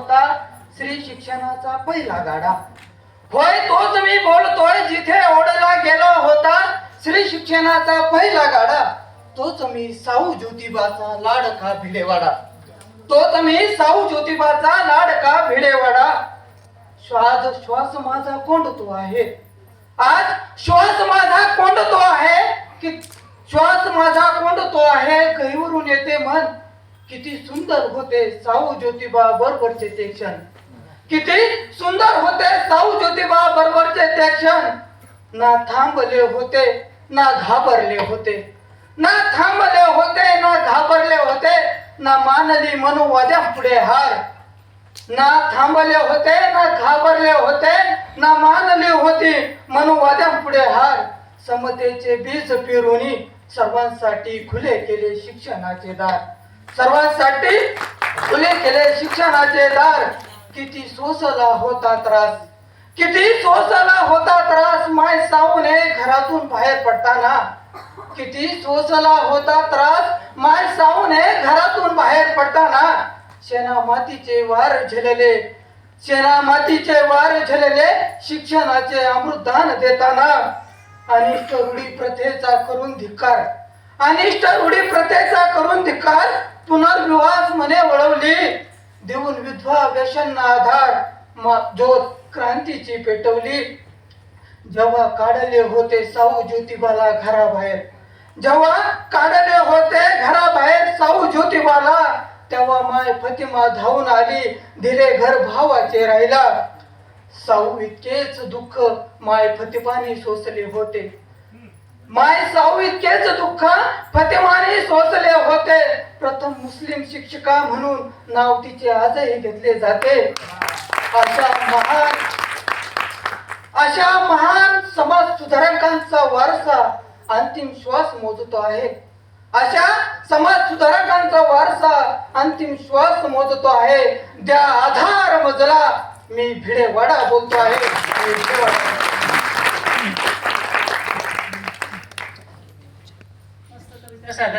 होता श्री शिक्षणाचा पहिला गाडा. होय तोच मी बोलतोय जिथे ओढला गेला होता श्री शिक्षणाचा पहिला गाडा. तोच मी साऊ ज्योतिबाचा लाडका भिडेवाडा. तोच मी साऊ ज्योतिबाचा लाडका भिडेवाडा. श्वास श्वास माझा कोंडतो आहे. आज श्वास माझा कोंडतो आहे कि श्वास माझा कोंडतो आहे गहीवरून येते मन. किती सुंदर होते साऊ ज्योतिबा बरोबरचे ते क्षण. किती सुंदर होते साऊ ज्योतिबा बरोबरचे ते क्षण. ना थांबले होते ना घाबरले होते. ना थांबले होते ना घाबरले होते ना मानली मनोवाद्या पुढे हार. ना थांबले होते ना घाबरले होते ना मानले होते मनुवाद्या पुढे हार. समतेचे बीज पिरुनी सर्वांसाठी खुले केले शिक्षणाचे दार. सर्वांसाठी खुले केले शिक्षणाचे दार. किती सोसला होता त्रास. किती सोसला होता त्रास माय सावने घरातून बाहेर पडताना. किती सोसला होता त्रास माय सावने घरातून बाहेर पडताना. शेणा मातीचे वार झेलले. शेणा मातीचे वार झेलले शिक्षणाचे अमृतदान देताना. आणि करुडी प्रथेचा करून धिक्कार. अनिष्ट रूढी प्रथेचा करून धिकार पुनर्विवास मने वळवली. देऊन विधवा व्यसन आधार म- ज्योत क्रांतीची पेटवली. जेव्हा काढले होते साऊ ज्योतिबाला घराबाहेर. जेव्हा काढले होते घराबाहेर साऊ ज्योतिबाला तेव्हा माय फतिमा धावून आली दिले घर भावाचे राहिला. साऊ इतकेच दुःख माय फतिमाने सोसले होते. माय साऊ इतकेच दुःख फतेमाने सोसले होते. प्रथम मुस्लिम शिक्षिका म्हणून नाव तिचे आजही घेतले जाते. अशा महान अशा महान समाज सुधारकांचा वारसा अंतिम श्वास मोजतो आहे. अशा समाज सुधारकांचा वारसा अंतिम श्वास मोजतो आहे. द्या आधार मजला मी भिडेवाडा बोलतो आहे. said that